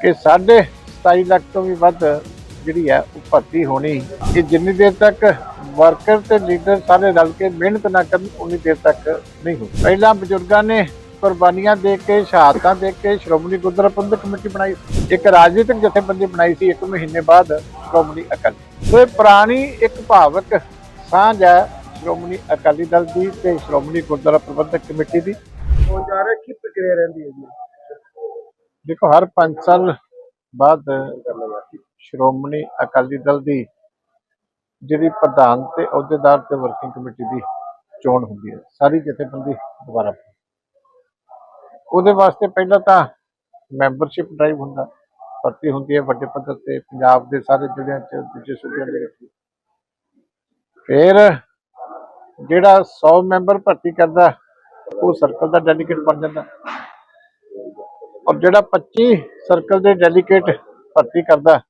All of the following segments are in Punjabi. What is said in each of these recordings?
ਕਿ ਸਾਢੇ 27 ਲੱਖ ਤੋਂ ਵੀ ਵੱਧ ਜਿਹੜੀ ਹੈ ਉਹ ਭਰਤੀ ਹੋਣੀ ਇਹ ਜਿੰਨੀ ਦੇਰ ਤੱਕ ਵਰਕਰ ਤੇ ਲੀਡਰ ਸਾਰੇ ਰਲ ਕੇ ਮਿਹਨਤ ਨਾ ਕਰਨ, ਉਨੀ ਦੇਰ ਤੱਕ ਨਹੀਂ ਹੋ ਪਹਿਲਾਂ ਬਜ਼ੁਰਗਾਂ ਨੇ ਕੁਰਬਾਨੀਆਂ ਦੇ ਕੇ, ਸ਼ਹਾਦਤਾਂ ਦੇ ਕੇ ਸ਼੍ਰੋਮਣੀ ਗੁਰਦੁਆਰਾ ਪ੍ਰਬੰਧਕ ਕਮੇਟੀ ਬਣਾਈ। ਸੀ। ਇੱਕ ਰਾਜਨੀਤਿਕ ਜਥੇਬੰਦੀ ਬਣਾਈ ਸੀ, ਇੱਕ ਮਹੀਨੇ ਬਾਅਦ ਸ਼੍ਰੋਮਣੀ ਅਕਾਲੀ ਸੋ ਇਹ ਪੁਰਾਣੀ ਇੱਕ ਭਾਵਕ ਸਾਂਝ ਹੈ ਸ਼੍ਰੋਮਣੀ ਅਕਾਲੀ ਦਲ ਦੀ ਤੇ ਸ਼੍ਰੋਮਣੀ ਗੁਰਦੁਆਰਾ ਪ੍ਰਬੰਧਕ ਕਮੇਟੀ ਦੀ। ਹੋਣ ਜਾ ਰਿਹਾ ਕੀ ਪ੍ਰਕਿਰਿਆ ਰਹਿੰਦੀ ਹੈ ਜੀ? ਦੇਖੋ, ਹਰ 5 ਸਾਲ ਬਾਅਦ ਸ਼੍ਰੋਮਣੀ ਅਕਾਲੀ ਦਲ ਦੀ ਜਿਹੜੀ ਪ੍ਰਧਾਨ ਤੇ ਅਹੁਦੇਦਾਰ ਤੇ ਵਰਕਿੰਗ ਕਮੇਟੀ ਦੀ ਚੋਣ ਹੁੰਦੀ ਹੈ, ਸਾਰੀ ਜਥੇਬੰਦੀ ਦੁਬਾਰਾ ਉਹਦੇ ਵਾਸਤੇ ਪਹਿਲਾਂ ਤਾਂ ਮੈਂਬਰਸ਼ਿਪ ਡਰਾਈਵ ਹੁੰਦਾ, ਭਰਤੀ ਹੁੰਦੀ ਹੈ ਵੱਡੇ ਪੱਧਰ ਤੇ, ਪੰਜਾਬ ਦੇ ਸਾਰੇ ਜ਼ਿਲ੍ਹਿਆਂ 'ਚ, ਦੂਜੇ ਸੂਬਿਆਂ ਦੇ ਵਿੱਚ। ਫਿਰ ਜਿਹੜਾ 100 ਮੈਂਬਰ ਭਰਤੀ ਕਰਦਾ, ਉਹ ਸਰਕਲ ਦਾ ਡੈਲੀਗੇਟ ਬਣ ਜਾਂਦਾ। ਔਰ ਜਿਹੜਾ 25 ਸਰਕਲ ਦੇ ਡੈਲੀਗੇਟ ਭਰਤੀ ਕਰਦਾ,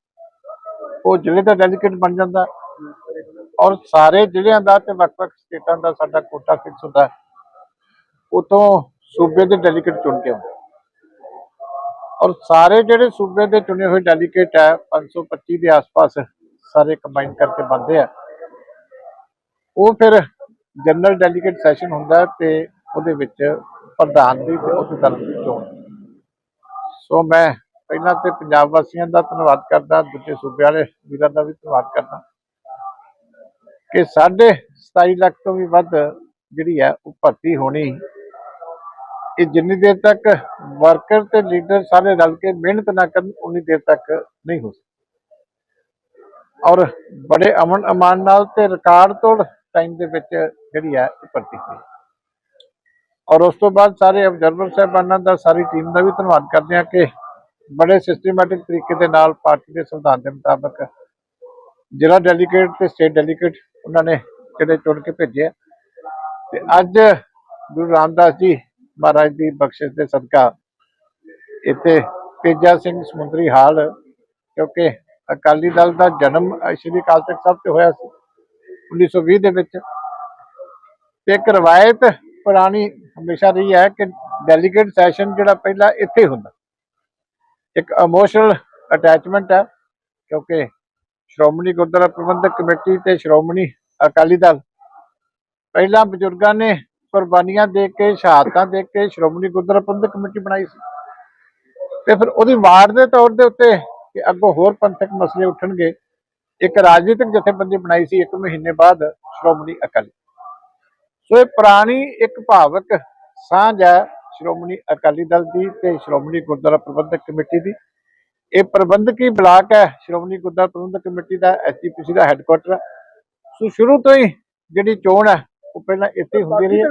ਉਹ ਜ਼ਿਲ੍ਹੇ ਦਾ ਡੈਲੀਗੇਟ ਬਣ ਜਾਂਦਾ। ਔਰ ਸਾਰੇ ਜ਼ਿਲ੍ਹਿਆਂ ਦਾ ਤੇ ਵੱਖ-ਵੱਖ ਸਟੇਟਾਂ ਦਾ ਸਾਡਾ ਕੋਟਾ ਫਿਕਸ ਹੁੰਦਾ ਉਤੋਂ ਸੂਬੇ ਦੇ ਡੈਲੀਗੇਟ ਚੁਣ ਕੇ ਆਉਂਦੇ। ਔਰ ਸਾਰੇ ਜਿਹੜੇ ਸੂਬੇ ਦੇ ਚੁਣੇ ਹੋਏ ਡੈਲੀਗੇਟ ਹੈ 525 ਦੇ ਆਸ-ਪਾਸ ਸਾਰੇ ਕੰਬਾਈਨ ਕਰਕੇ ਬਣਦੇ ਆ। ਉਹ ਫਿਰ ਜਨਰਲ ਡੈਲੀਗੇਟ ਸੈਸ਼ਨ ਹੁੰਦਾ ਤੇ ਉਹਦੇ ਵਿੱਚ ਪ੍ਰਧਾਨ ਦੀ ਤੇ ਅਹੁਦੇਦਾਰ ਦੀ ਚੋਣ। ਸੋ ਮੈਂ ਪਹਿਲਾਂ ਤੇ ਪੰਜਾਬ ਵਾਸੀਆਂ ਦਾ ਧੰਨਵਾਦ ਕਰਦਾ, ਦੂਜੇ ਸੂਬੇ ਵਾਲੇ ਵੀਰਾਂ ਦਾ ਵੀ ਧੰਨਵਾਦ ਕਰਦਾ ਕਿ 27 ਲੱਖ ਤੋਂ ਵੀ ਵੱਧ ਜਿਹੜੀ ਹੈ ਉਹ ਭਰਤੀ ਹੋਣੀ। ਇਹ ਜਿੰਨੀ ਦੇਰ ਤੱਕ ਵਰਕਰ ਤੇ ਲੀਡਰ ਸਾਰੇ ਰਲ ਕੇ ਮਿਹਨਤ ਨਾ ਕਰਨ, ਉਨੀ ਦੇਰ ਤੱਕ ਨਹੀਂ ਹੋ ਸਕਦੀ। ਔਰ ਬੜੇ ਅਮਨ ਅਮਾਨ ਨਾਲ ਤੇ ਰਿਕਾਰਡ ਤੋੜ ਟਾਈਮ ਦੇ ਵਿੱਚ ਜਿਹੜੀ ਹੈ ਭਰਤੀ ਹੋਈ। ਔਰ ਉਸ ਤੋਂ ਬਾਅਦ ਸਾਰੇ ਅਬਜ਼ਰਵਰ ਸਾਹਿਬਾਨਾਂ ਦਾ, ਸਾਰੀ ਟੀਮ ਦਾ ਵੀ ਧੰਨਵਾਦ ਕਰਦੇ ਹਾਂ ਕਿ ਬੜੇ ਸਿਸਟਮੈਟਿਕ ਤਰੀਕੇ ਦੇ ਨਾਲ ਪਾਰਟੀ ਦੇ ਸੰਵਿਧਾਨ ਦੇ ਮੁਤਾਬਕ ਜ਼ਿਲ੍ਹਾ ਡੈਲੀਗੇਟ ਤੇ ਸਟੇਟ ਡੈਲੀਗੇਟ ਉਹਨਾਂ ਨੇ ਜਿਹੜੇ ਚੁਣ ਕੇ ਭੇਜੇ ਤੇ ਅੱਜ ਗੁਰੂ ਰਾਮਦਾਸ ਜੀ ਮਹਾਰਾਜ ਦੀ ਬਖਸ਼ਿਸ਼ ਦੇ ਸਦਕਾ ਇੱਥੇ ਤੇਜਾ ਸਿੰਘ ਸਮੁੰਦਰੀ ਹਾਲ, ਕਿਉਂਕਿ ਅਕਾਲੀ ਦਲ ਦਾ ਜਨਮ ਸ਼੍ਰੀ ਅਕਾਲ ਤਖਤ ਸਾਹਿਬ ਤੇ ਹੋਇਆ ਸੀ 1920 ਦੇ ਵਿੱਚ। ਤੇ ਇੱਕ ਰਵਾਇਤ ਪੁਰਾਣੀ ਹਮੇਸ਼ਾ ਰਹੀ ਹੈ ਕਿ ਡੈਲੀਗੇਟ ਸੈਸ਼ਨ ਜਿਹੜਾ ਪਹਿਲਾਂ ਇੱਥੇ ਹੁੰਦਾ। ਇੱਕ ਇਮੋਸ਼ਨਲ ਅਟੈਚਮੈਂਟ ਹੈ, ਕਿਉਂਕਿ ਸ਼੍ਰੋਮਣੀ ਗੁਰਦੁਆਰਾ ਪ੍ਰਬੰਧਕ ਕਮੇਟੀ ਤੇ ਸ਼੍ਰੋਮਣੀ ਅਕਾਲੀ ਦਲ ਪਹਿਲਾਂ ਬਜ਼ੁਰਗਾਂ ਨੇ ਕੁਰਬਾਨੀਆਂ ਦੇ ਕੇ, ਸ਼ਹਾਦਤਾਂ ਦੇ ਕੇ ਸ਼੍ਰੋਮਣੀ ਗੁਰਦੁਆਰਾ ਪ੍ਰਬੰਧਕ ਕਮੇਟੀ ਬਣਾਈ ਸੀ। ਤੇ ਫਿਰ ਉਹਦੀ ਵਾਰਡ ਦੇ ਤੌਰ ਦੇ ਉੱਤੇ ਕਿ ਅੱਗੋਂ ਹੋਰ ਪੰਥਕ ਮਸਲੇ ਉੱਠਣਗੇ, ਇੱਕ ਰਾਜਨੀਤਿਕ ਜਥੇਬੰਦੀ ਬਣਾਈ ਸੀ ਇੱਕ ਮਹੀਨੇ ਬਾਅਦ ਸ਼੍ਰੋਮਣੀ ਅਕਾਲੀ। ਸੋ ਇਹ ਪੁਰਾਣੀ ਇੱਕ ਭਾਵਕ ਸਾਂਝ ਹੈ, ਸ਼੍ਰੋਮਣੀ ਅਕਾਲੀ ਦਲ ਦੀ ਤੇ ਸ਼੍ਰੋਮਣੀ ਗੁਰਦੁਆਰਾ ਪ੍ਰਬੰਧਕ ਕਮੇਟੀ ਦੀ। ਇਹ ਪ੍ਰਬੰਧਕੀ ਬਲਾਕ ਹੈ, ਸ਼੍ਰੋਮਣੀ ਗੁਰਦੁਆਰਾ ਪ੍ਰਬੰਧਕ ਕਮੇਟੀ ਦਾ ਐਸਜੀਪੀਸੀ ਦਾ ਹੈੱਡਕੁਆਟਰ ਹੈ। ਸੋ ਸ਼ੁਰੂ ਤੋਂ ਹੀ ਜਿਹੜੀ ਚੋਣ ਹੈ, ਉਹ ਪਹਿਲਾਂ ਇੱਥੇ ਹੁੰਦੀ ਰਹੀ ਹੈ।